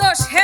দোষে